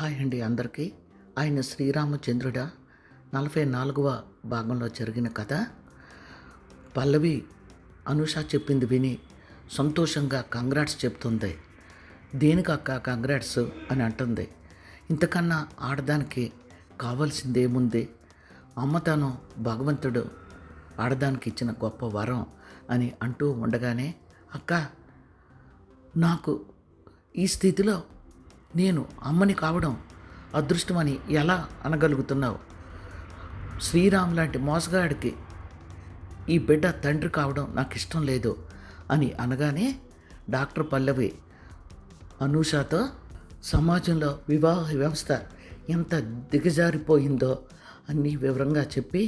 Hi అండి అందరికీ. ఆయన శ్రీరామచంద్రుడ. నలభై నాలుగవ భాగంలో జరిగిన కథ. పల్లవి అనుష చెప్పింది విని సంతోషంగా కంగ్రాట్స్ చెప్తుంది. దేనికి అక్క కంగ్రాట్స్ అని అంటుంది. ఇంతకన్నా ఆడదానికి కావాల్సిందేముంది? అమ్మతనం భగవంతుడు. ఆడదానికి ఇచ్చిన గొప్ప వరం అని అంటూ ఉండగానే అక్క నాకు ఈ స్థితిలో నేను అమ్మని కావడం అదృష్టమని ఎలా అనగలుగుతున్నావు? శ్రీరామ్ లాంటి మోసగాడికి ఈ బిడ్డ తండ్రి కావడం నాకు ఇష్టం లేదు అని అనగానే డాక్టర్ పల్లవి అనూషతో సమాజంలో వివాహ వ్యవస్థ ఎంత దిగజారిపోయిందో అన్నీ వివరంగా చెప్పి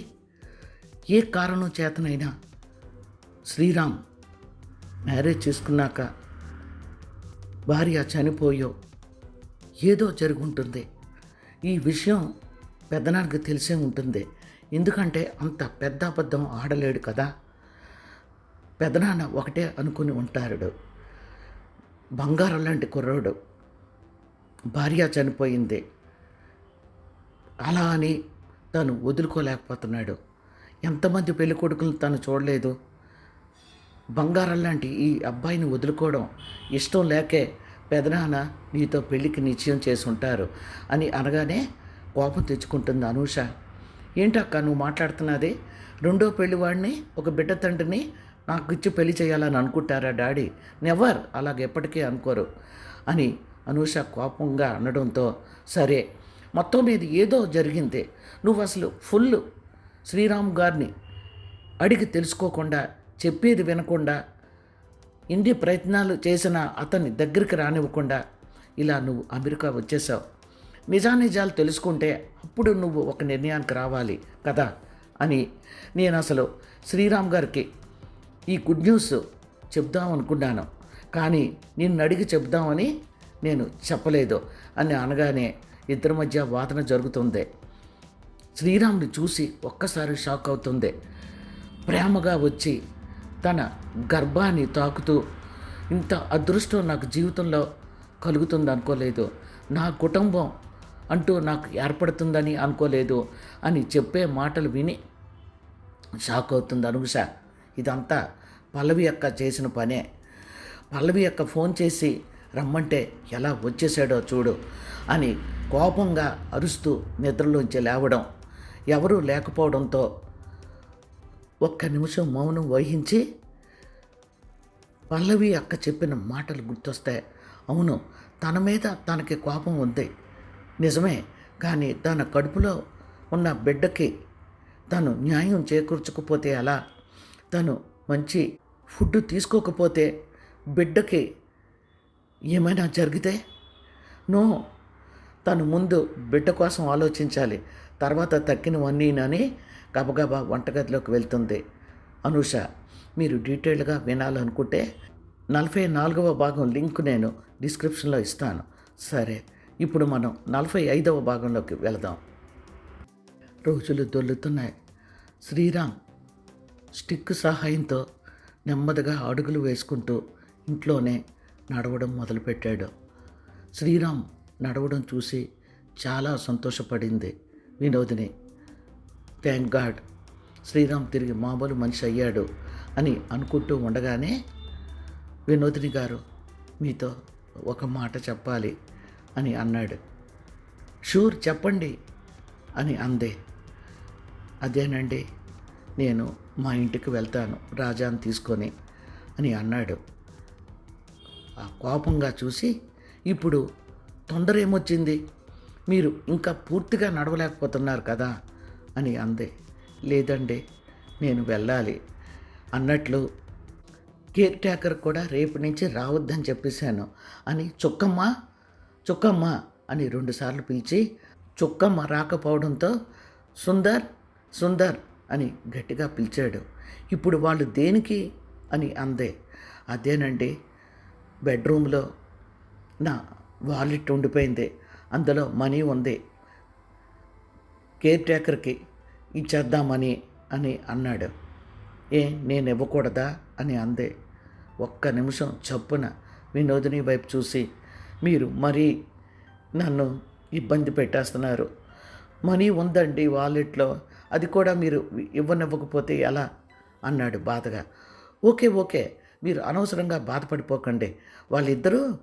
ఏ కారణం చేతనైనా శ్రీరామ్ మ్యారేజ్ చేసుకున్నాక భార్య చనిపోయో ఏదో జరుగుంటుంది. ఈ విషయం పెద్దనానికి తెలిసే ఉంటుంది. ఎందుకంటే అంత పెద్ద అబద్ధం ఆడలేడు కదా. పెదనాన్న ఒకటే అనుకుని ఉంటాడు. బంగారం లాంటి కుర్రోడు. భార్య చనిపోయింది. అలా అని తను వదులుకోలేకపోతున్నాడు. ఎంతమంది పెళ్ళి కొడుకులను తను చూడలేదు. బంగారం లాంటి ఈ అబ్బాయిని వదులుకోవడం ఇష్టం లేకే పెదనాన్న నీతో పెళ్ళికి నిశ్చయం చేసి ఉంటారు అని అనగానే కోపం తెచ్చుకుంటుంది అనూష. ఏంటక్క నువ్వు మాట్లాడుతున్నది? రెండో పెళ్ళివాడిని ఒక బిడ్డ తండ్రిని నాకు ఇచ్చి పెళ్ళి చేయాలని అనుకుంటారా డాడీ? నెవర్ అలాగ ఎప్పటికీ అనుకోరు అని అనూష కోపంగా అనడంతో సరే మొత్తం మీద ఏదో జరిగింది. నువ్వు అసలు ఫుల్ శ్రీరామ్ గారిని అడిగి తెలుసుకోకుండా చెప్పేది వినకుండా ఇన్ని ప్రయత్నాలు చేసిన అతన్ని దగ్గరికి రానివ్వకుండా ఇలా నువ్వు అమెరికా వచ్చేసావు నిజానిజాలు తెలుసుకుంటే అప్పుడు నువ్వు ఒక నిర్ణయానికి రావాలి కదా అని నేను అసలు శ్రీరామ్ గారికి ఈ గుడ్ న్యూస్ చెప్దాం అనుకున్నాను కానీ నిన్ను అడిగి చెప్దామని నేను చెప్పలేదు అని అనగానే ఇద్దరి మధ్య వాదన జరుగుతుంది. శ్రీరామ్ని చూసి ఒక్కసారి షాక్ అవుతుంది. ప్రేమగా వచ్చి తన గర్భాన్ని తాకుతూ ఇంత అదృష్టం నాకు జీవితంలో కలుగుతుంది అనుకోలేదు. నా కుటుంబం అంటూ నాకు ఏర్పడుతుందని అనుకోలేదు అని చెప్పే మాటలు విని షాక్ అవుతుంది అనుష. ఇదంతా పల్లవి యొక్క చేసిన పనే. పల్లవి యొక్క ఫోన్ చేసి రమ్మంటే ఎలా వచ్చేసాడో చూడు అని కోపంగా అరుస్తూ నిద్రలోంచి లేవడం ఎవరూ లేకపోవడంతో ఒక్క నిమిషం మౌనం వహించి పల్లవి అక్క చెప్పిన మాటలు గుర్తొస్తాయి. అవును తన మీద తనకి కోపం ఉంది. నిజమే కానీ తన కడుపులో ఉన్న బిడ్డకి తను న్యాయం చేకూర్చకపోతే ఎలా? తను మంచి ఫుడ్ తీసుకోకపోతే బిడ్డకి ఏమైనా జరిగితే? నో తను ముందు బిడ్డ కోసం ఆలోచించాలి. తర్వాత తక్కినవన్నీనని గబగబా వంటగదిలోకి వెళ్తుంది. అనుష మీరు డీటెయిల్గా వినాలనుకుంటే నలభై నాలుగవ భాగం లింక్ నేను డిస్క్రిప్షన్లో ఇస్తాను. సరే ఇప్పుడు మనం నలభై ఐదవ భాగంలోకి వెళదాం. రోజులు దొల్లుతున్నాయి. శ్రీరామ్ స్టిక్ సహాయంతో నెమ్మదిగా అడుగులు వేసుకుంటూ ఇంట్లోనే నడవడం మొదలుపెట్టాడు. శ్రీరామ్ నడవడం చూసి చాలా సంతోషపడింది వినోదిని. థ్యాంక్ గాడ్ శ్రీరామ్ తిరిగి మామూలు మనిషి అయ్యాడు అని అనుకుంటూ ఉండగానే వినోదిని గారు మీతో ఒక మాట చెప్పాలి అని అన్నాడు. షూర్ చెప్పండి అని అందే. అదేనండి నేను మా ఇంటికి వెళ్తాను రాజాను తీసుకొని అని అన్నాడు. ఆ కోపంగా చూసి ఇప్పుడు తొందర ఏమొచ్చింది? మీరు ఇంకా పూర్తిగా నడవలేకపోతున్నారు కదా అని అంది. లేదండి నేను వెళ్ళాలి అన్నట్లు కేర్ టేకర్ కూడా రేపు నుంచి రావద్దని చెప్పేశాను అని చుక్కమ్మ చుక్కమ్మ అని రెండుసార్లు పిలిచి చుక్కమ్మ రాకపోవడంతో సుందర్ సుందర్ అని గట్టిగా పిలిచాడు. ఇప్పుడు వాళ్ళు దేనికి? అని అందే. అదేనండి బెడ్రూమ్లో నా వాలెట్ ఉండిపోయింది. అందులో మనీ ఉంది. కేర్ టేకర్కి ఇచ్చేద్దామని అని అన్నాడు. ఏ నేను ఇవ్వకూడదా అని అందే. ఒక్క నిమిషం చప్పున వినోదిని వైపు చూసి మీరు మరీ నన్ను ఇబ్బంది పెట్టేస్తున్నారు. మనీ ఉందండి వాలెట్లో. అది కూడా మీరు ఇవ్వనివ్వకపోతే ఎలా? అన్నాడు బాధగా. Okay okay. మీరు అనవసరంగా బాధపడిపోకండి. వాళ్ళిద్దరూ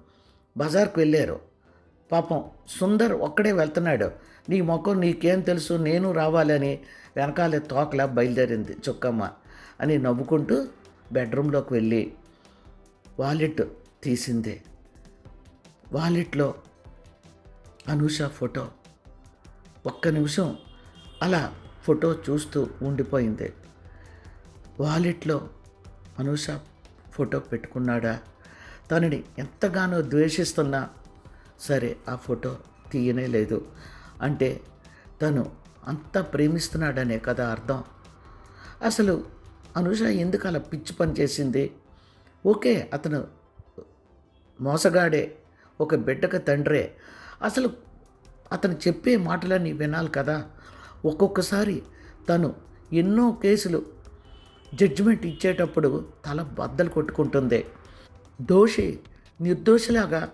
బజార్కు వెళ్ళారు. పాపం సుందర్ ఒక్కడే వెళ్తున్నాడు. నీ మొఖం నీకేం తెలుసు నేను రావాలని వెనకాలే తోకలా బయలుదేరింది చుక్కమ్మ అని నవ్వుకుంటూ బెడ్రూమ్లోకి వెళ్ళి వాలెట్ తీసింది. వాలెట్లో అనూష ఫోటో. ఒక్క నిమిషం అలా ఫోటో చూస్తూ ఉండిపోయింది. వాలెట్లో అనూష ఫోటో పెట్టుకున్నాడా? తనని ఎంతగానో ద్వేషిస్తున్నా సరే ఆ ఫోటో తీయనే లేదు. అంటే తను అంత ప్రేమిస్తున్నాడనే కదా అర్థం. అసలు అనుష ఎందుకు అలా పిచ్చి పని చేసింది? ఓకే అతను మోసగాడే ఒక బిడ్డకు తండ్రే. అసలు అతను చెప్పే మాటలన్నీ వినాలి కదా. ఒక్కొక్కసారి తను ఎన్నో కేసులు జడ్జిమెంట్ ఇచ్చేటప్పుడు తల బద్దలు కొట్టుకుంటుంది. దోషి నిర్దోషిలాగా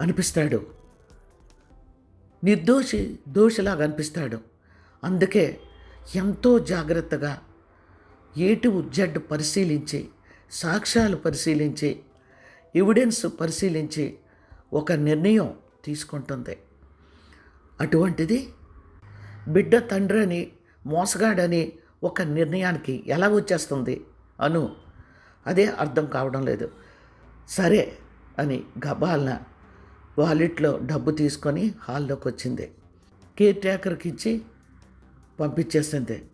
అనిపిస్తాడు. నిర్దోషి దోషిలాగా అనిపిస్తాడు అందుకే ఎంతో జాగ్రత్తగా ఏటు జడ్ పరిశీలించి సాక్ష్యాలు పరిశీలించి ఎవిడెన్స్ పరిశీలించి ఒక నిర్ణయం తీసుకుంటుంది. అటువంటిది బిడ్డ తండ్రి అని మోసగాడని ఒక నిర్ణయానికి ఎలా వచ్చేస్తుంది అను అదే అర్థం కావడం లేదు. సరే అని గబాల్న వాలెట్లో డబ్బు తీసుకొని హాల్లోకి వచ్చింది కేర్ టేకర్కి ఇచ్చి పంపించేసింది.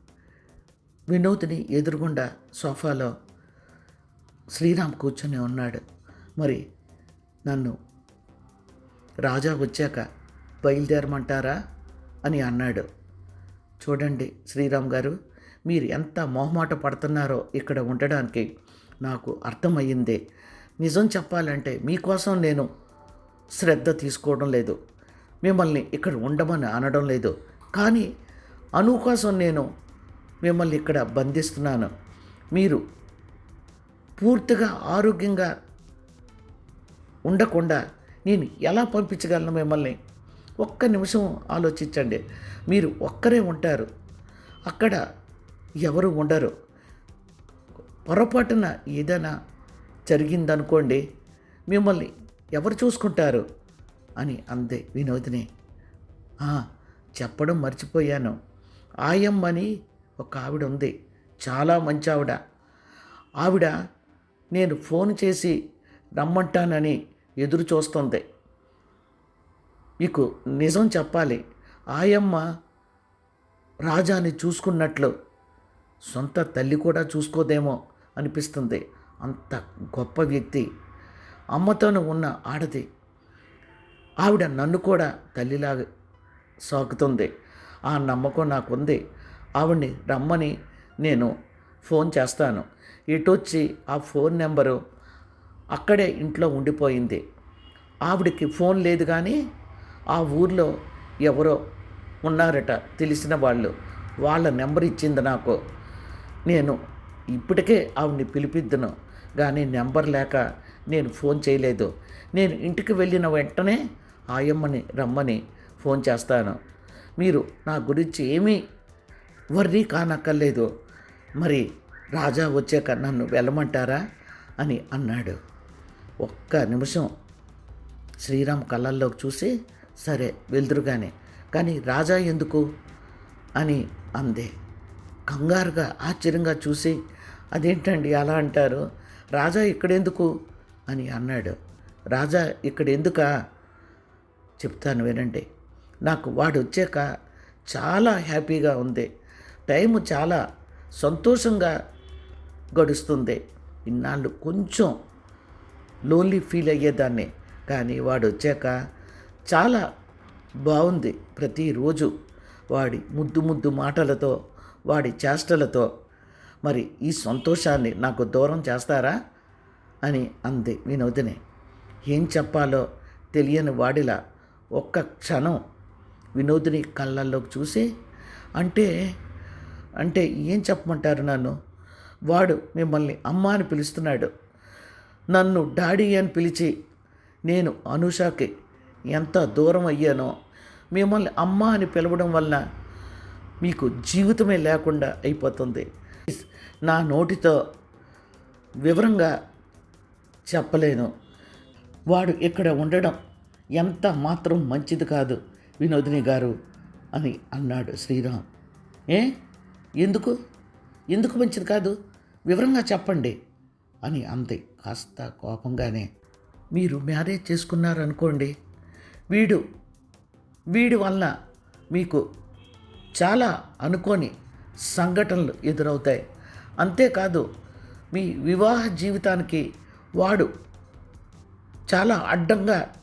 వినోద్ని ఎదురుగుండా సోఫాలో శ్రీరామ్ కూర్చొని ఉన్నాడు. మరి నన్ను రాజా వచ్చాక బయలుదేరమంటారా అని అన్నాడు. చూడండి శ్రీరామ్ గారు మీరు ఎంత మొహమాట పడుతున్నారో ఇక్కడ ఉండడానికి నాకు అర్థమయ్యింది. నిజం చెప్పాలంటే మీకోసం నేను శ్రద్ధ తీసుకోవడం లేదు. మిమ్మల్ని ఇక్కడ ఉండమని అనడం లేదు. కానీ అనుకోసం నేను మిమ్మల్ని ఇక్కడ బంధిస్తున్నాను. మీరు పూర్తిగా ఆరోగ్యంగా ఉండకుండా నేను ఎలా పంపించగలను మిమ్మల్ని? ఒక్క నిమిషం ఆలోచించండి. మీరు ఒక్కరే ఉంటారు. అక్కడ ఎవరు ఉండరు. పొరపాటున ఏదైనా జరిగిందనుకోండి మిమ్మల్ని ఎవరు చూసుకుంటారు? అని అందే వినోదిని. చెప్పడం మర్చిపోయాను. ఆయమ్మని ఒక ఆవిడ ఉంది చాలా మంచి ఆవిడ ఆవిడ నేను ఫోన్ చేసి రమ్మంటానని ఎదురు చూస్తుంది మీకు నిజం చెప్పాలి. ఆయమ్మ రాజాని చూసుకున్నట్లు. సొంత తల్లి కూడా చూసుకోదేమో అనిపిస్తుంది. అంత గొప్ప వ్యక్తి. అమ్మతోనూ ఉన్న ఆడది. ఆవిడ నన్ను కూడా తల్లిలాగా సాకుతుంది. ఆ నమ్మకం నాకుంది. ఆవిడ్ని రమ్మని నేను ఫోన్ చేస్తాను. ఇటొచ్చి ఆ ఫోన్ నెంబరు అక్కడే ఇంట్లో ఉండిపోయింది. ఆవిడకి ఫోన్ లేదు కానీ ఆ ఊర్లో ఎవరో ఉన్నారట తెలిసిన వాళ్ళు. వాళ్ళ నెంబర్ ఇచ్చింది నాకు. నేను ఇప్పటికే ఆవిడ్ని పిలిపిద్దును. కానీ నెంబర్ లేక నేను ఫోన్ చేయలేదు. నేను ఇంటికి వెళ్ళిన వెంటనే ఆయమ్మని రమ్మని ఫోన్ చేస్తాను. మీరు నా గురించి ఏమీ వర్రీ కానక్కర్లేదు. మరి రాజా వచ్చాక నన్ను వెళ్ళమంటారా? అని అన్నాడు. ఒక్క నిమిషం శ్రీరామ్ కళ్ళల్లోకి చూసి సరే వెళ్దురుగానే. కానీ రాజా ఎందుకు? అని అందే. కంగారుగా ఆశ్చర్యంగా చూసి అదేంటండి అలా అంటారు? రాజా ఇక్కడెందుకు? అని అన్నాడు. రాజా ఇక్కడ ఎందుకా? చెప్తాను వినండి. నాకు వాడు వచ్చాక చాలా హ్యాపీగా ఉంది. టైం చాలా సంతోషంగా గడుస్తుంది. ఇన్నాళ్ళు కొంచెం లోన్లీ ఫీల్ అయ్యేదాన్ని. కానీ వాడు వచ్చాక చాలా బాగుంది. ప్రతిరోజు వాడి ముద్దు ముద్దు మాటలతో వాడి చేష్టలతో. మరి ఈ సంతోషాన్ని నాకు దూరం చేస్తారా? అని అంది వినోదిని. ఏం చెప్పాలో తెలియని వాడిలా ఒక్క క్షణం వినోదిని కళ్ళల్లోకి చూసి అంటే అంటే ఏం చెప్పమంటారు నన్ను? వాడు మిమ్మల్ని అమ్మ అని పిలుస్తున్నాడు. నన్ను డాడీ అని పిలిచి నేను అనుషాకి ఎంత దూరం అయ్యానో మిమ్మల్ని అమ్మ అని పిలవడం వల్ల మీకు జీవితమే లేకుండా అయిపోతుంది. నా నోటితో వివరంగా చెప్పలేను. వాడు ఇక్కడ ఉండడం ఎంత మాత్రం మంచిది కాదు వినోదిని గారు అని అన్నాడు శ్రీరామ్. ఏ? ఎందుకు? ఎందుకు మంచిది కాదు? వివరంగా చెప్పండి అని అంది. కాస్త కోపంగానే. మీరు మ్యారేజ్ చేసుకున్నారనుకోండి వీడు వీడి వలన మీకు చాలా అనుకోని సంఘటనలు ఎదురవుతాయి. అంతేకాదు మీ వివాహ జీవితానికి వాడు చాలా అడ్డంగా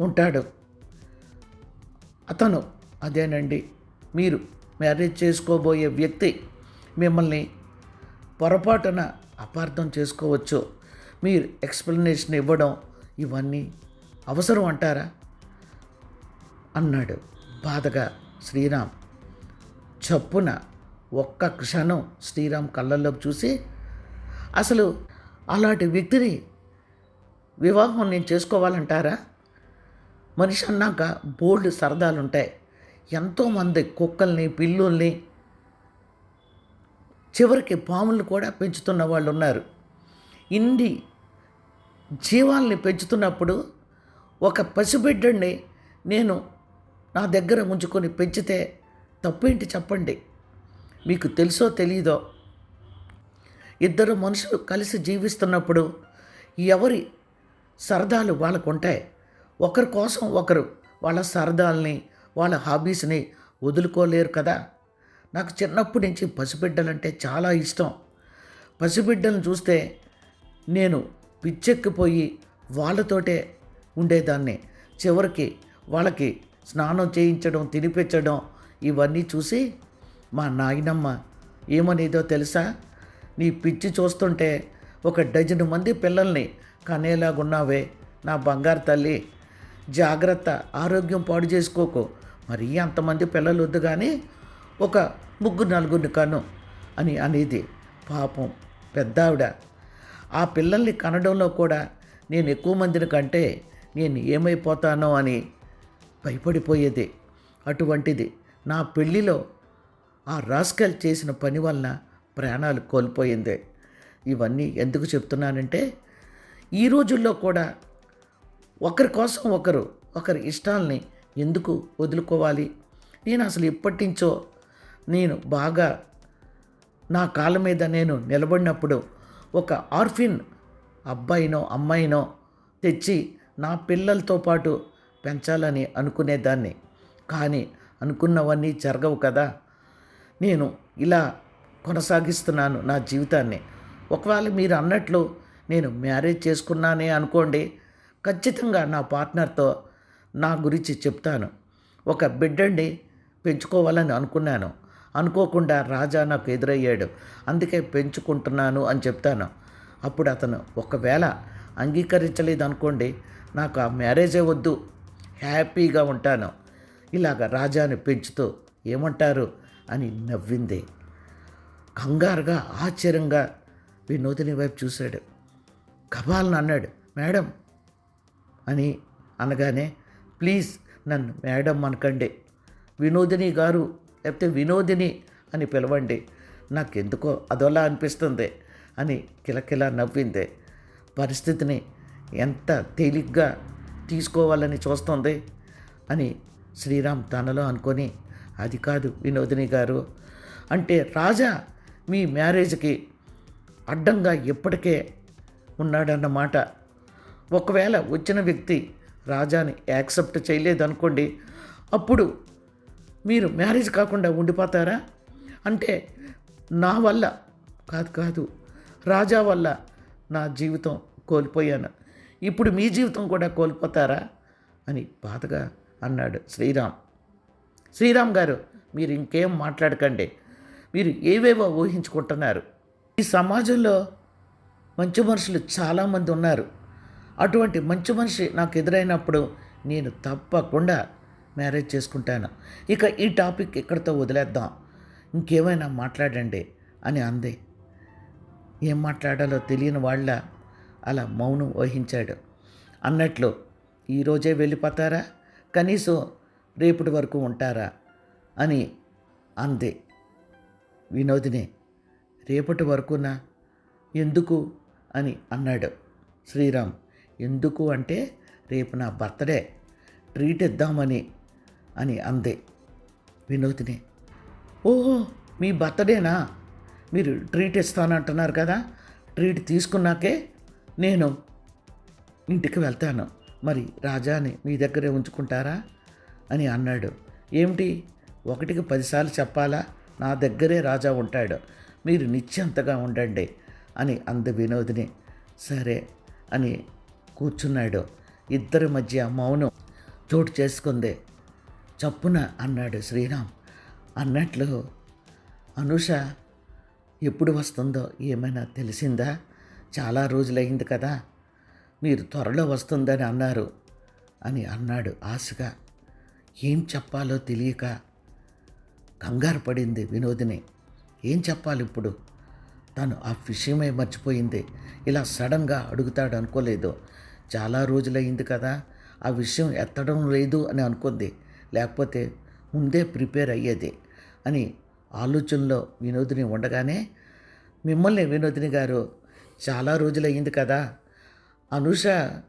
ఉంటాడు. అతను అదేనండి మీరు మ్యారేజ్ చేసుకోబోయే వ్యక్తి మిమ్మల్ని పొరపాటున అపార్థం చేసుకోవచ్చు. మీరు ఎక్స్ప్లెనేషన్ ఇవ్వడం ఇవన్నీ అవసరం అంటారా? అన్నాడు బాధగా శ్రీరామ్. చప్పున ఒక్క క్షణం శ్రీరామ్ కళ్ళల్లోకి చూసి అసలు అలాంటి వ్యక్తిని వివాహం నేను చేసుకోవాలంటారా? మనిషి అన్నాక బోల్డ్ సరదాలు ఉంటాయి ఎంతోమంది కుక్కల్ని పిల్లుల్ని చివరికి పాములు కూడా పెంచుతున్న వాళ్ళు ఉన్నారు ఇన్ని జీవాల్ని పెంచుతున్నప్పుడు ఒక పసిబిడ్డని నేను నా దగ్గర ఉంచుకొని పెంచితే తప్పేంటి చెప్పండి? మీకు తెలుసో తెలీదో ఇద్దరు మనుషులు కలిసి జీవిస్తున్నప్పుడు ఎవరి సరదాలు వాళ్ళకు ఉంటాయి ఒకరి కోసం ఒకరు వాళ్ళ సరదాల్ని వాళ్ళ హాబీస్ని వదులుకోలేరు కదా. నాకు చిన్నప్పటి నుంచి పసిబిడ్డలంటే చాలా ఇష్టం. పసిబిడ్డలను చూస్తే నేను పిచ్చెక్కిపోయి వాళ్ళతోటే ఉండేదాన్ని. చివరికి వాళ్ళకి స్నానం చేయించడం తినిపించడం ఇవన్నీ చూసి మా నాయనమ్మ ఏమనేదో తెలుసా? నీ పిచ్చి చూస్తుంటే ఒక డజను మంది పిల్లల్ని కనేలాగున్నావే. నా బంగారు తల్లి జాగ్రత్త ఆరోగ్యం పాడు చేసుకోకు. మరీ అంతమంది పిల్లలు వద్దు కానీ ఒక ముగ్గురు నలుగురిని కను అని అనేది పాపం పెద్ద ఆవిడ ఆ పిల్లల్ని కనడంలో కూడా నేను ఎక్కువ మందిని కంటే నేను ఏమైపోతానో అని భయపడిపోయేది. అటువంటిది నా పెళ్ళిలో ఆ రాస్కల్ చేసిన పని వలన ప్రాణాలు కోల్పోయింది. ఇవన్నీ ఎందుకు చెప్తున్నానంటే ఈ రోజుల్లో కూడా ఒకరి కోసం ఒకరు ఒకరి ఇష్టాలని ఎందుకు వదులుకోవాలి? నేను అసలు ఎప్పటి నుంచో నేను బాగా నా కాళ్ళ మీద నేను నిలబడినప్పుడు ఒక ఆర్ఫిన్ అబ్బాయినో అమ్మాయినో తెచ్చి నా పిల్లలతో పాటు పెంచాలని అనుకునేదాన్ని. కానీ అనుకున్నవన్నీ జరగవు కదా. నేను ఇలా కొనసాగిస్తున్నాను నా జీవితాన్ని. ఒకవేళ మీరు అన్నట్లు నేను మ్యారేజ్ చేసుకున్నానే అనుకోండి ఖచ్చితంగా నా పార్ట్నర్తో నా గురించి చెప్తాను. ఒక బిడ్డండి పెంచుకోవాలని అనుకున్నాను. అనుకోకుండా రాజా నాకు ఎదురయ్యాడు. అందుకే పెంచుకుంటున్నాను అని చెప్తాను. అప్పుడు అతను ఒకవేళ అంగీకరించలేదు అనుకోండి నాకు ఆ మ్యారేజే వద్దు. హ్యాపీగా ఉంటాను. ఇలాగ రాజాని పెంచుతూ ఏమంటారు? అని నవ్వింది. కంగారుగా ఆశ్చర్యంగా వినోదిని వైపు చూశాడు. కబాల్ని అన్నాడు. మేడం అని అనగానే ప్లీజ్ నన్ను మేడం అనకండి. వినోదిని గారు లేకపోతే వినోదిని అని పిలవండి. నాకెందుకో అదోలా అనిపిస్తుంది అని కిలకిలా నవ్వింది. పరిస్థితిని ఎంత తేలిగ్గా తీసుకోవాలని చూస్తుంది అని శ్రీరామ్ తనలో అనుకొని అది కాదు వినోదిని గారు. అంటే రాజా మీ మ్యారేజ్కి అడ్డంగా ఇప్పటికే ఉన్నాడన్నమాట ఒకవేళ వచ్చిన వ్యక్తి రాజాని యాక్సెప్ట్ చేయలేదనుకోండి అప్పుడు మీరు మ్యారేజ్ కాకుండా ఉండిపోతారా? అంటే నా వల్ల కాదు కాదు రాజా వల్ల నా జీవితం కోల్పోయాను. ఇప్పుడు మీ జీవితం కూడా కోల్పోతారా? అని బాధగా అన్నాడు శ్రీరామ్. శ్రీరామ్ గారు మీరు ఇంకేం మాట్లాడకండి. మీరు ఏవేవో ఊహించుకుంటున్నారు. ఈ సమాజంలో మంచి మనుషులు చాలామంది ఉన్నారు. అటువంటి మంచి మనిషి నాకు ఎదురైనప్పుడు నేను తప్పకుండా మ్యారేజ్ చేసుకుంటాను. ఇక ఈ టాపిక్ ఇక్కడితో వదిలేద్దాం. ఇంకేమైనా మాట్లాడండి అని అంది. ఏం మాట్లాడాలో తెలియని వాళ్ళ అలా మౌనం వహించాడు. అన్నట్లు ఈరోజే వెళ్ళిపోతారా? కనీసం రేపటి వరకు ఉంటారా? అని అంది. వినోదిని రేపటి వరకునా? ఎందుకు? అని అన్నాడు. శ్రీరామ్ ఎందుకు అంటే రేపు నా బర్త్డే ట్రీట్ ఇద్దామని అని అంది. వినోదిని ఓహో మీ బర్త్డేనా? మీరు ట్రీట్ ఇస్తానంటున్నారు కదా ట్రీట్ తీసుకున్నాకే నేను ఇంటికి వెళ్తాను. మరి రాజాని మీ దగ్గరే ఉంచుకుంటారా? అని అన్నాడు. ఏమిటి? ఒకటికి పదిసార్లు చెప్పాలా? నా దగ్గరే రాజా ఉంటాడు. మీరు నిశ్చంతగా ఉండండి అని అంది వినోదిని. సరే అని కూర్చున్నాడు. ఇద్దరి మధ్య మౌనం చోటు చేసుకుంది. చప్పున అన్నాడు శ్రీరామ్. అన్నట్లు అనుష ఎప్పుడు వస్తుందో ఏమైనా తెలిసిందా? చాలా రోజులైంది కదా. మీరు త్వరలో వస్తుందని అన్నారు అని అన్నాడు ఆశగా. ఏం చెప్పాలో తెలియక కంగారు పడింది వినోదిని. ఏం చెప్పాలి ఇప్పుడు? తను ఆ విషయమే మర్చిపోయింది. ఇలా సడన్గా అడుగుతాడు అనుకోలేదు. చాలా రోజులైంది కదా ఆ విషయం ఎత్తడం లేదు అని అనుకుంది. లేకపోతే ముందే ప్రిపేర్ అయ్యేది అని ఆలోచనలో వినోదిని ఉండగానే మిమ్మల్ని వినోదిని గారు చాలా రోజులయ్యింది కదా అనుష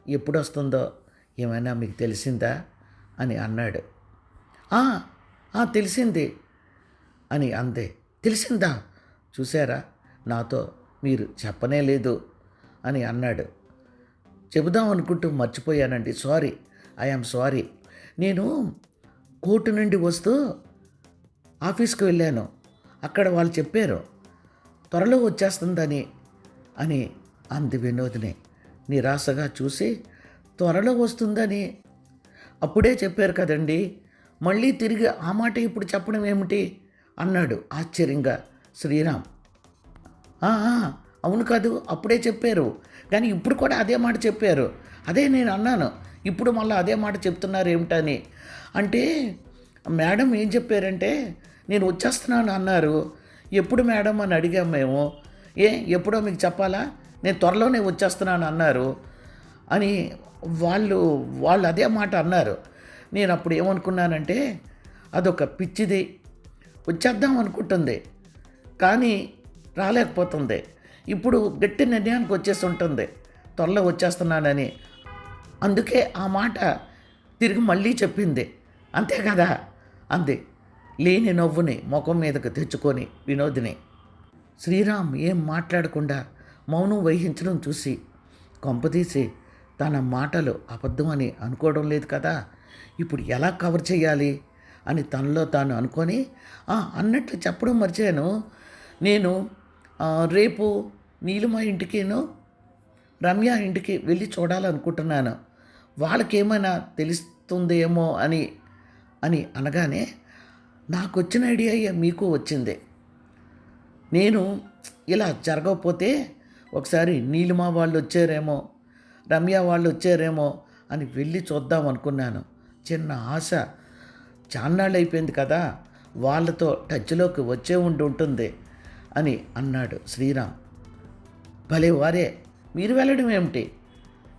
ఎప్పుడు వస్తుందో ఏమైనా మీకు తెలిసిందా అని అన్నాడు. తెలిసింది. అని అందే. తెలిసిందా? చూసారా నాతో మీరు చెప్పనే లేదు అని అన్నాడు. చెబుదాం అనుకుంటూ మర్చిపోయానండి. సారీ. I am sorry. నేను కోర్టు నుండి వస్తూ ఆఫీస్కి వెళ్ళాను. అక్కడ వాళ్ళు చెప్పారు త్వరలో వచ్చేస్తుందని అని అంది వినోదిని. నిరాశగా చూసి త్వరలో వస్తుందని అప్పుడే చెప్పారు కదండి. మళ్ళీ తిరిగి ఆ మాట ఇప్పుడు చెప్పడం ఏమిటి? అన్నాడు ఆశ్చర్యంగా. శ్రీరామ్. అవును కాదు అప్పుడే చెప్పారు. కానీ ఇప్పుడు కూడా అదే మాట చెప్పారు. అదే నేను అన్నాను. ఇప్పుడు మళ్ళీ అదే మాట చెప్తున్నారు ఏమిటని. అంటే మేడం ఏం చెప్పారంటే నేను వచ్చేస్తున్నాను అన్నారు. ఎప్పుడు మేడం అని అడిగాం మేము. ఏ ఎప్పుడో మీకు చెప్పాలా? నేను త్వరలోనే వచ్చేస్తున్నాను అన్నారు. అని వాళ్ళు వాళ్ళు అదే మాట అన్నారు. నేను అప్పుడు ఏమనుకున్నానంటే అదొక పిచ్చిది వచ్చేద్దాం అనుకుంటుంది. కానీ రాలేకపోతుంది. ఇప్పుడు గట్టి నిర్ణయానికి వచ్చేసి ఉంటుంది. త్వరలో వచ్చేస్తున్నానని. అందుకే ఆ మాట తిరిగి మళ్ళీ చెప్పింది. అంతే కదా? అంది. లేని నవ్వుని ముఖం మీదకు తెచ్చుకొని వినోదిని. శ్రీరామ్ ఏం మాట్లాడకుండా మౌనం వహించడం చూసి కొంపదీసి తన మాటలు అబద్ధమని అనుకోవడం లేదు కదా? ఇప్పుడు ఎలా కవర్ చేయాలి అని తనలో తాను అనుకొని అన్నట్లు చెప్పడం మర్చాను నేను రేపు నీలిమ ఇంటికిను రమ్య ఇంటికి వెళ్ళి చూడాలనుకుంటున్నాను. వాళ్ళకేమైనా తెలుస్తుందేమో అని అని అనగానే నాకు వచ్చిన ఐడియా మీకు వచ్చింది. నేను ఇలా జరగకపోతే ఒకసారి నీలిమ వాళ్ళు వచ్చారేమో రమ్య వాళ్ళు వచ్చారేమో అని వెళ్ళి చూద్దాం అనుకున్నాను. చిన్న ఆశ చాన్నాళ్ళు అయిపోయింది కదా. వాళ్ళతో టచ్లోకి వచ్చే ఉండి ఉంటుంది అని అన్నాడు శ్రీరామ్. భలే వారే మీరు వెళ్ళడం ఏమిటి?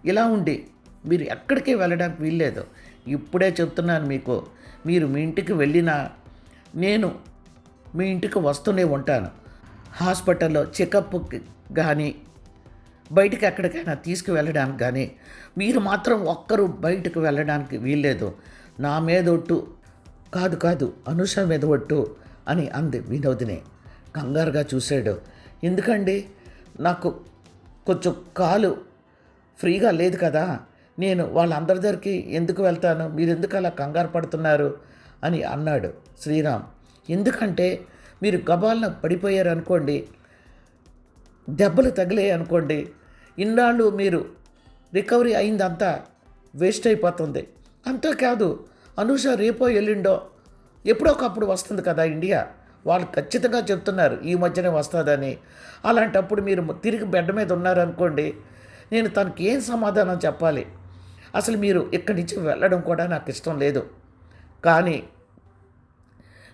ఇలా ఉండి మీరు ఎక్కడికి వెళ్ళడానికి వీల్లేదు. ఇప్పుడే చెప్తున్నాను మీకు మీరు మీ ఇంటికి వెళ్ళినా నేను మీ ఇంటికి వస్తూనే ఉంటాను. హాస్పిటల్లో చెకప్కి కానీ బయటికి ఎక్కడికైనా తీసుకువెళ్ళడానికి కానీ మీరు మాత్రం ఒక్కరు బయటకు వెళ్ళడానికి వీల్లేదు. నా మీద ఒట్టు కాదు కాదు అనుష మీద ఒట్టు అని అంది వినోదిని. కంగారుగా చూశాడు. ఎందుకండి? నాకు కొంచెం కాలు ఫ్రీగా లేదు కదా. నేను వాళ్ళందరి దగ్గరికి ఎందుకు వెళ్తాను? మీరు ఎందుకు అలా కంగారు పడుతున్నారు? అని అన్నాడు శ్రీరామ్. ఎందుకంటే మీరు గబాలన పడిపోయారు అనుకోండి దెబ్బలు తగిలాయి అనుకోండి ఇన్నాళ్ళు మీరు రికవరీ అయిందంతా వేస్ట్ అయిపోతుంది. అంతే కాదు అనూష రేపో ఎల్లుండో ఎప్పుడో ఒకప్పుడు వస్తుంది కదా ఇండియా. వాళ్ళు ఖచ్చితంగా చెప్తున్నారు ఈ మధ్యనే వస్తుందని. అలాంటప్పుడు మీరు తిరిగి బెడ్ మీద ఉన్నారనుకోండి నేను తనకి ఏం సమాధానం చెప్పాలి? అసలు మీరు ఇక్కడి నుంచి వెళ్ళడం కూడా నాకు ఇష్టం లేదు. కానీ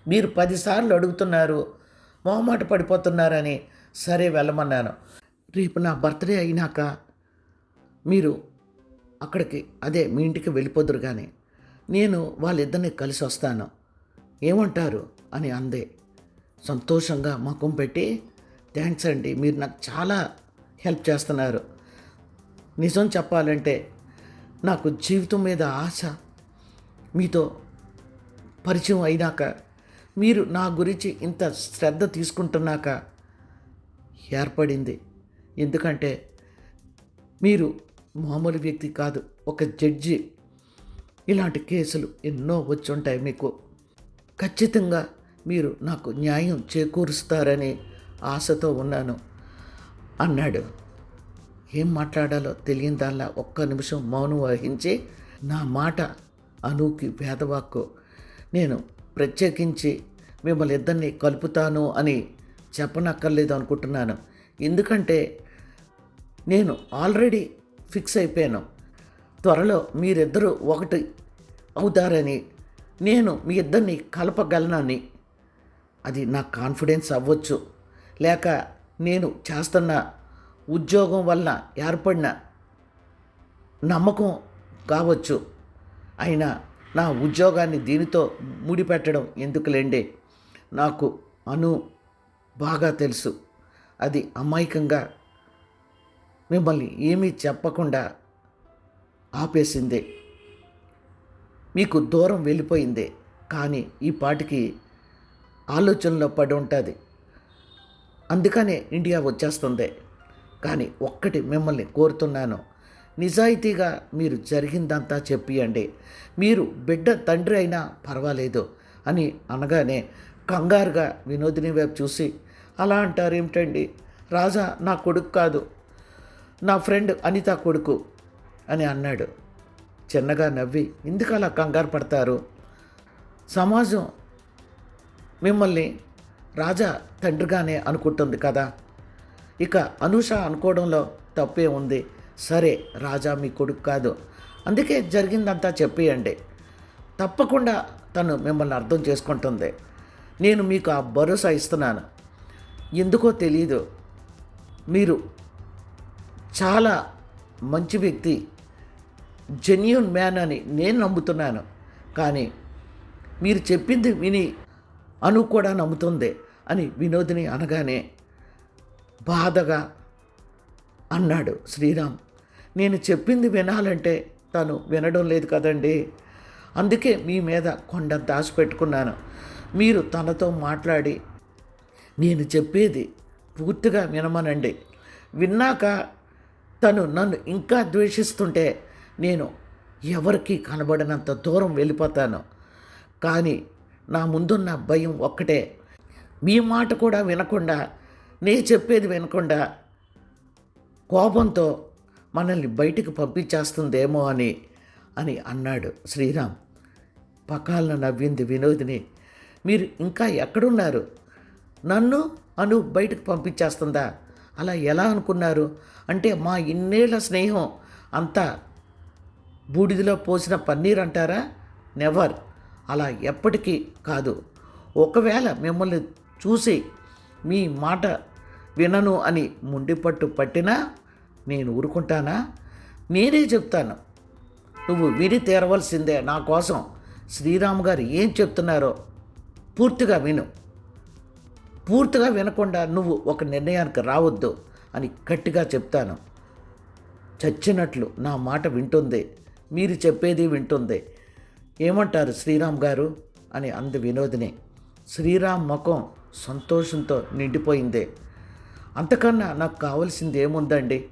మీరు పదిసార్లు అడుగుతున్నారు మొహమాట పడిపోతున్నారని సరే వెళ్ళమన్నాను. రేపు నా బర్త్డే అయినాక మీరు అక్కడికి అదే మీ ఇంటికి వెళ్ళిపోదురు కానీ నేను వాళ్ళిద్దరిని కలిసి వస్తాను. ఏమంటారు? అని అందే. సంతోషంగా ముఖం పెట్టి థ్యాంక్స్ అండి మీరు నాకు చాలా హెల్ప్ చేస్తున్నారు. నిజం చెప్పాలంటే నాకు జీవితం మీద ఆశ మీతో పరిచయం అయినాక మీరు నా గురించి ఇంత శ్రద్ధ తీసుకుంటున్నాక ఏర్పడింది. ఎందుకంటే మీరు మామూలు వ్యక్తి కాదు ఒక జడ్జి. ఇలాంటి కేసులు ఎన్నో వచ్చుంటాయి మీకు. ఖచ్చితంగా మీరు నాకు న్యాయం చేకూరుస్తారని ఆశతో ఉన్నాను అన్నాడు. ఏం మాట్లాడాలో తెలియని దానిలా ఒక్క నిమిషం మౌనం వహించి నా మాట అనుకి వేదవాక్కు. నేను ప్రత్యేకించి మిమ్మల్ని ఇద్దరిని కలుపుతాను అని చెప్పనక్కర్లేదు అనుకుంటున్నాను. ఎందుకంటే నేను ఆల్రెడీ ఫిక్స్ అయిపోయాను. త్వరలో మీరిద్దరూ ఒకటి అవుతారని నేను మీ ఇద్దరిని కలపగలనని అది నా కాన్ఫిడెన్స్ అవ్వచ్చు. లేక నేను చేస్తున్న ఉద్యోగం వల్ల ఏర్పడిన నమ్మకం కావచ్చు. అయినా నా ఉద్యోగాన్ని దీనితో ముడిపెట్టడం ఎందుకులేండి? నాకు అను బాగా తెలుసు. అది అమాయకంగా మిమ్మల్ని ఏమీ చెప్పకుండా ఆపేసిందే. మీకు దూరం వెళ్ళిపోయిందే కానీ ఈ పాటికి ఆలోచనలో పడి ఉంటుంది. అందుకనే ఇండియా వచ్చేస్తుంది. కానీ ఒక్కటి మిమ్మల్ని కోరుతున్నాను. నిజాయితీగా మీరు జరిగిందంతా చెప్పియండి. మీరు బిడ్డ తండ్రి అయినా పర్వాలేదు అని అనగానే కంగారుగా వినోదిని వైపు చూసి అలా అంటారేమిటండి? రాజా నా కొడుకు కాదు. నా ఫ్రెండ్ అనిత కొడుకు. అని అన్నాడు. చిన్నగా నవ్వి ఎందుకు అలా కంగారు పడతారు? సమాజం మిమ్మల్ని రాజా తండ్రిగానే అనుకుంటుంది కదా? ఇక అనూష అనుకోవడంలో తప్పే ఉంది. సరే రాజా మీ కొడుకు కాదు. అందుకే జరిగిందంతా చెప్పేయండి. తప్పకుండా తను మిమ్మల్ని అర్థం చేసుకుంటుంది. నేను మీకు ఆ భరోసా ఇస్తున్నాను. ఎందుకో తెలియదు మీరు చాలా మంచి వ్యక్తి. జెన్యున్ మ్యాన్ అని నేను నమ్ముతున్నాను. కానీ మీరు చెప్పింది విని అను కూడా నమ్ముతుంది అని వినోదిని అనగానే బాధగా అన్నాడు శ్రీరామ్. నేను చెప్పింది వినాలంటే తను వినడం లేదు కదండి. అందుకే మీ మీద కొండ దాచి పెట్టుకున్నాను. మీరు తనతో మాట్లాడి నేను చెప్పేది పూర్తిగా వినమనండి. విన్నాక తను నన్ను ఇంకా ద్వేషిస్తుంటే నేను ఎవరికి కనబడినంత దూరం వెళ్ళిపోతాను. కానీ నా ముందున్న భయం ఒక్కటే. మీ మాట కూడా వినకుండా నే చెప్పేది వినకుండా కోపంతో మనల్ని బయటికి పంపించేస్తుందేమో అని అని అన్నాడు శ్రీరామ్. పకాలన నవ్వింది వినోదిని. మీరు ఇంకా ఎక్కడున్నారు? నన్ను అను బయటకు పంపించేస్తుందా? అలా ఎలా అనుకున్నారు? అంటే మా ఇన్నేళ్ళ స్నేహం అంతా బూడిదలో పోసిన పన్నీర్ అంటారా? నెవర్ అలా ఎప్పటికీ కాదు. ఒకవేళ మిమ్మల్ని చూసి మీ మాట వినను అని ముండిపట్టు పట్టినా నేను ఊరుకుంటానా? నేనే చెప్తాను. నువ్వు విని తీరవలసిందే. నా కోసం శ్రీరామ్ గారు ఏం చెప్తున్నారో పూర్తిగా విను. పూర్తిగా వినకుండా నువ్వు ఒక నిర్ణయానికి రావద్దు అని గట్టిగా చెప్తాను. చచ్చినట్లు నా మాట వింటుంది. మీరు చెప్పేది వింటుంది. ఏమంటారు శ్రీరామ్ గారు? అని అంది వినోదిని. శ్రీరామ్ ముఖం సంతోషంతో నిండిపోయింది. అంతకన్నా నాకు కావాల్సింది ఏముందండి?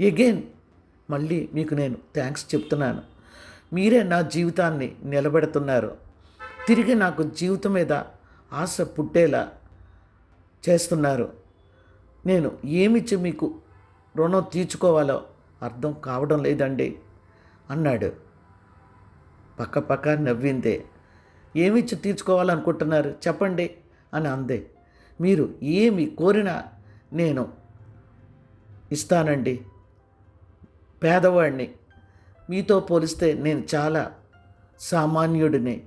ఎగైన్ మళ్ళీ మీకు నేను థ్యాంక్స్ చెప్తున్నాను. మీరే నా జీవితాన్ని నిలబెడుతున్నారు. తిరిగి నాకు జీవితం మీద ఆశ పుట్టేలా చేస్తున్నారు. నేను ఏమిచ్చి మీకు రుణం తీర్చుకోవాలో అర్థం కావడం లేదండి. అన్నాడు. పక్క పక్క నవ్విందే. ఏమిచ్చి తీర్చుకోవాలనుకుంటున్నారు? చెప్పండి అని అందే. మీరు ఏమి కోరినా నేను ఇస్తానండి. పేదవాడిని. మీతో పోలిస్తే నేను చాలా సామాన్యుడిని.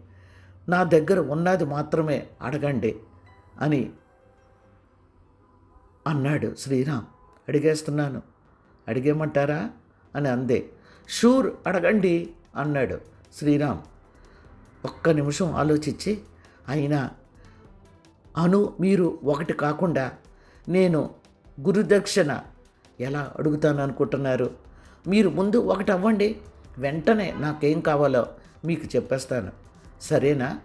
నా దగ్గర ఉన్నది మాత్రమే అడగండి అని అన్నాడు శ్రీరామ్. అడిగేస్తున్నాను. అడిగేమంటారా? అని అందే. షూర్ అడగండి అన్నాడు శ్రీరామ్. ఒక్క నిమిషం ఆలోచించి అయినా అను మీరు ఒకటి కాకుండా నేను గురుదక్షిణ ఎలా అడుగుతాను అనుకుంటున్నారు? మీరు ముందు ఒకటి అవ్వండి వెంటనే నాకేం కావాలో మీకు చెప్పేస్తాను. సరేనా?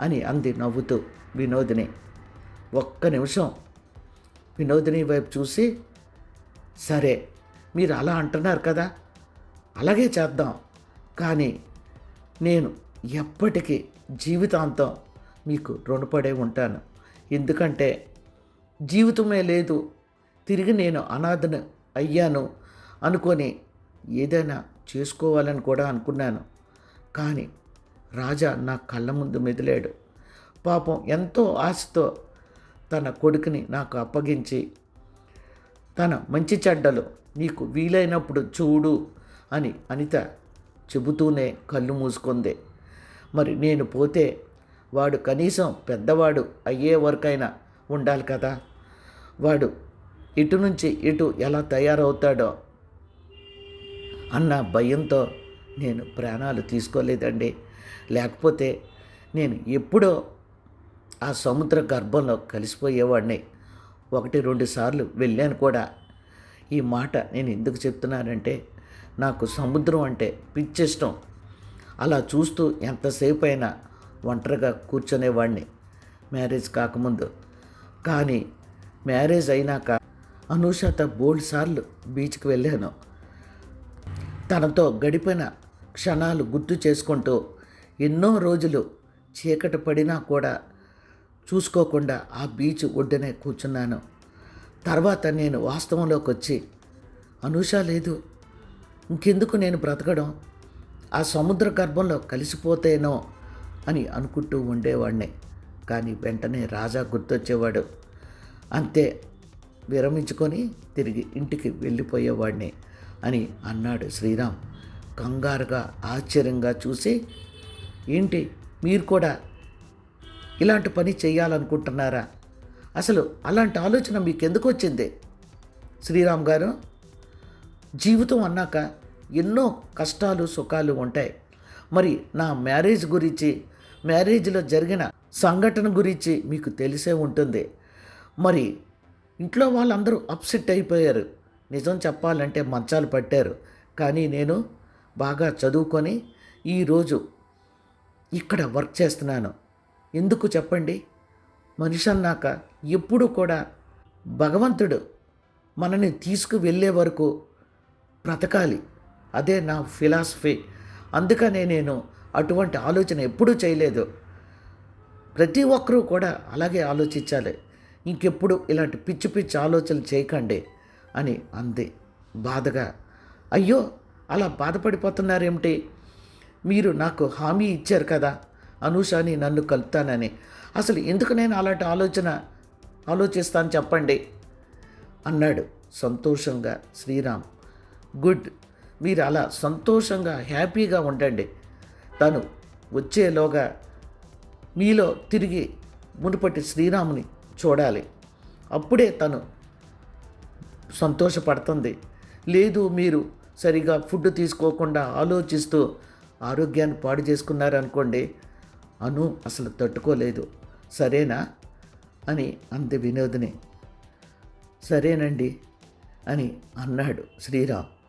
అని అంది నవ్వుతూ వినోదిని. ఒక్క నిమిషం వినోదిని వైపు చూసి సరే మీరు అలా అంటున్నారు కదా అలాగే చేద్దాం. కానీ నేను ఎప్పటికీ జీవితాంతం మీకు రుణపడే ఉంటాను. ఎందుకంటే జీవితమే లేదు. తిరిగి నేను అనాథను అయ్యాను అనుకొని ఏదైనా చేసుకోవాలని కూడా అనుకున్నాను. కానీ రాజా నా కళ్ళ ముందు మెదిలాడు. పాపం ఎంతో ఆశతో తన కొడుకుని నాకు అప్పగించి తన మంచి చెడ్డలు నీకు వీలైనప్పుడు చూడు అని అనిత చెబుతూనే కళ్ళు మూసుకుంది. మరి నేను పోతే వాడు కనీసం పెద్దవాడు అయ్యే వరకైనా ఉండాలి కదా? వాడు ఇటు నుంచి ఇటు ఎలా తయారవుతాడో? అన్న భయంతో నేను ప్రాణాలు తీసుకోలేదండి. లేకపోతే నేను ఎప్పుడో ఆ సముద్ర గర్భంలో కలిసిపోయేవాడిని. ఒకటి రెండు సార్లు వెళ్ళాను కూడా. ఈ మాట నేను ఎందుకు చెప్తున్నానంటే నాకు సముద్రం అంటే పిచ్చిష్టం. అలా చూస్తూ ఎంతసేపు అయినా ఒంటరిగా కూర్చునేవాడిని మ్యారేజ్ కాకముందు. కానీ మ్యారేజ్ అయినాక అనూషత బోల్డ్ సార్లు బీచ్కి వెళ్ళాను. తనతో గడిపిన క్షణాలు గుర్తు చేసుకుంటూ ఎన్నో రోజులు చీకటి పడినా కూడా చూసుకోకుండా ఆ బీచ్ ఒడ్డునే కూర్చున్నాను. తర్వాత నేను వాస్తవంలోకి వచ్చి అనూష లేదు ఇంకెందుకు నేను బ్రతకడం? ఆ సముద్ర గర్భంలో కలిసిపోతేనో అని అనుకుంటూ ఉండేవాడిని కానీ వెంటనే రాజా గుర్తొచ్చేవాడు. అంతే విరమించుకొని తిరిగి ఇంటికి వెళ్ళిపోయేవాడిని అని అన్నాడు శ్రీరామ్. కంగారుగా ఆశ్చర్యంగా చూసి ఏంటి మీరు కూడా ఇలాంటి పని చేయాలనుకుంటున్నారా? అసలు అలాంటి ఆలోచన మీకు ఎందుకు వచ్చింది? శ్రీరామ్ గారు జీవితం అన్నాక ఎన్నో కష్టాలు సుఖాలు ఉంటాయి. మరి నా మ్యారేజ్ గురించి మ్యారేజ్లో జరిగిన సంఘటన గురించి మీకు తెలిసే ఉంటుంది. మరి ఇంట్లో వాళ్ళందరూ అప్సెట్ అయిపోయారు. నిజం చెప్పాలంటే మంచాలు పట్టారు. కానీ నేను బాగా చదువుకొని ఈరోజు ఇక్కడ వర్క్ చేస్తున్నాను. ఎందుకు చెప్పండి? మనిషి అన్నాక ఎప్పుడు కూడా భగవంతుడు మనని తీసుకువెళ్ళే వరకు బ్రతకాలి. అదే నా ఫిలాసఫీ. అందుకనే నేను అటువంటి ఆలోచన ఎప్పుడూ చేయలేదు. ప్రతి ఒక్కరూ కూడా అలాగే ఆలోచించాలి. ఇంకెప్పుడు ఇలాంటి పిచ్చి పిచ్చి ఆలోచనలు చేయకండి అని అంది. బాధగా అయ్యో అలా బాధపడిపోతున్నారేమిటి? మీరు నాకు హామీ ఇచ్చారు కదా అనూషాని నన్ను కలుపుతానని. అసలు ఎందుకు నేను అలాంటి ఆలోచన ఆలోచిస్తాను చెప్పండి అన్నాడు సంతోషంగా శ్రీరామ్. గుడ్. మీరు అలా సంతోషంగా హ్యాపీగా ఉండండి. తను వచ్చేలోగా మీలో తిరిగి మునుపటి శ్రీరాముని చూడాలి. అప్పుడే తను సంతోషపడుతుంది. లేదు మీరు సరిగా ఫుడ్ తీసుకోకుండా ఆలోచిస్తూ ఆరోగ్యాన్ని పాడు చేసుకున్నారనుకోండి అను అసలు తట్టుకోలేదు. సరేనా? అని అంది వినోదిని. సరేనండి అని అన్నాడు శ్రీరామ్.